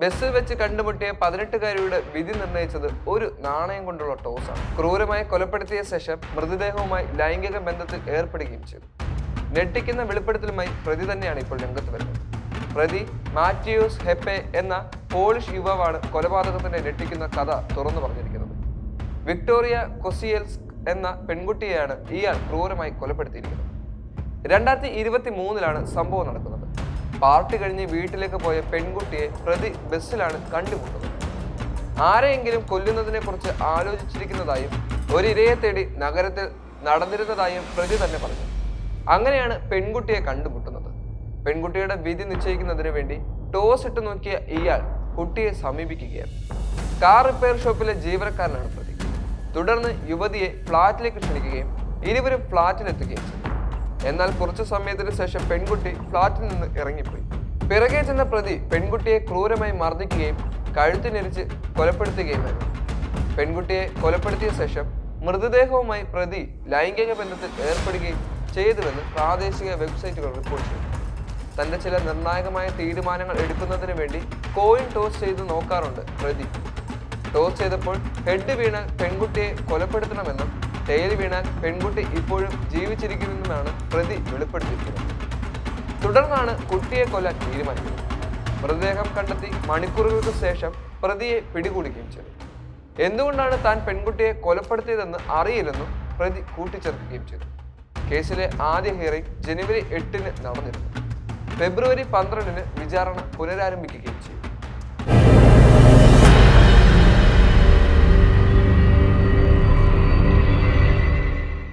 ബസ്സിൽ വെച്ച് കണ്ടുമുട്ടിയ പതിനെട്ടുകാരിയുടെ വിധി നിർണയിച്ചത് ഒരു നാണയം കൊണ്ടുള്ള ടോസാണ്. ക്രൂരമായി കൊലപ്പെടുത്തിയ ശേഷം മൃതദേഹവുമായി ലൈംഗിക ബന്ധത്തിൽ ഏർപ്പെടുകയും ചെയ്തു. ഞെട്ടിക്കുന്ന വെളിപ്പെടുത്തലുമായി പ്രതി തന്നെയാണ് ഇപ്പോൾ രംഗത്ത് വരുന്നത്. പ്രതി മാറ്റിയോസ് ഹെപ്പെ എന്ന പോളിഷ് യുവാവാണ് കൊലപാതകത്തിന്റെ ഞെട്ടിക്കുന്ന കഥ തുറന്നു പറഞ്ഞിരിക്കുന്നത്. വിക്ടോറിയ കൊസിയൽസ് എന്ന പെൺകുട്ടിയെയാണ് ഇയാൾ ക്രൂരമായി കൊലപ്പെടുത്തിയിരിക്കുന്നത്. രണ്ടായിരത്തി ഇരുപത്തി മൂന്നിലാണ് സംഭവം നടക്കുന്നത്. പാർട്ടി കഴിഞ്ഞ് വീട്ടിലേക്ക് പോയ പെൺകുട്ടിയെ പ്രതി ബസ്സിലാണ് കണ്ടുമുട്ടുന്നത്. ആരെയെങ്കിലും കൊല്ലുന്നതിനെ കുറിച്ച് ആലോചിച്ചിരിക്കുന്നതായും ഒരു തേടി നഗരത്തിൽ നടന്നിരുന്നതായും പ്രതി തന്നെ പറഞ്ഞു. അങ്ങനെയാണ് പെൺകുട്ടിയെ കണ്ടുമുട്ടുന്നത്. പെൺകുട്ടിയുടെ വിധി നിശ്ചയിക്കുന്നതിന് വേണ്ടി ടോസ് ഇട്ട് നോക്കിയ ഇയാൾ കുട്ടിയെ സമീപിക്കുകയാണ് കാർ റിപ്പയർ ഷോപ്പിലെ ജീവനക്കാരനാണ് പ്രതി. തുടർന്ന് യുവതിയെ ഫ്ളാറ്റിലേക്ക് ക്ഷണിക്കുകയും ഇരുവരും ഫ്ളാറ്റിലെത്തുകയും ചെയ്തു. എന്നാൽ കുറച്ചു സമയത്തിന് ശേഷം പെൺകുട്ടി ഫ്ളാറ്റിൽ നിന്ന് ഇറങ്ങിപ്പോയി. പിറകെ ചെന്ന പ്രതി പെൺകുട്ടിയെ ക്രൂരമായി മർദ്ദിക്കുകയും കഴുത്തിനെരിച്ച് കൊലപ്പെടുത്തുകയുമായിരുന്നു പെൺകുട്ടിയെ കൊലപ്പെടുത്തിയ ശേഷം മൃതദേഹവുമായി പ്രതി ലൈംഗിക ബന്ധത്തിൽ ഏർപ്പെടുകയും ചെയ്തുവെന്ന് പ്രാദേശിക വെബ്സൈറ്റുകൾ റിപ്പോർട്ട് ചെയ്തു. തന്റെ ചില നിർണായകമായ തീരുമാനങ്ങൾ എടുക്കുന്നതിന് വേണ്ടി കോയിൻ ടോസ് ചെയ്ത് നോക്കാറുണ്ട് പ്രതി. ടോസ് ചെയ്തപ്പോൾ ഹെഡ് വീണ് പെൺകുട്ടിയെ കൊലപ്പെടുത്തണമെന്നും ടെയിൽ വീണാൽ പെൺകുട്ടി ഇപ്പോഴും ജീവിച്ചിരിക്കുന്നുവെന്നാണ് പ്രതി വെളിപ്പെടുത്തിയിരിക്കുന്നത്. തുടർന്നാണ് കുട്ടിയെ കൊല്ലാൻ തീരുമാനിക്കുന്നത് മൃതദേഹം കണ്ടെത്തി മണിക്കൂറുകൾക്ക് ശേഷം പ്രതിയെ പിടികൂടുകയും ചെയ്തു. എന്തുകൊണ്ടാണ് താൻ പെൺകുട്ടിയെ കൊലപ്പെടുത്തിയതെന്ന് അറിയില്ലെന്നും പ്രതി കൂട്ടിച്ചേർക്കുകയും ചെയ്തു. കേസിലെ ആദ്യ ഹിയറിംഗ് ജനുവരി എട്ടിന് നടന്നിരുന്നു. ഫെബ്രുവരി പന്ത്രണ്ടിന് വിചാരണ പുനരാരംഭിക്കുകയും ചെയ്തു.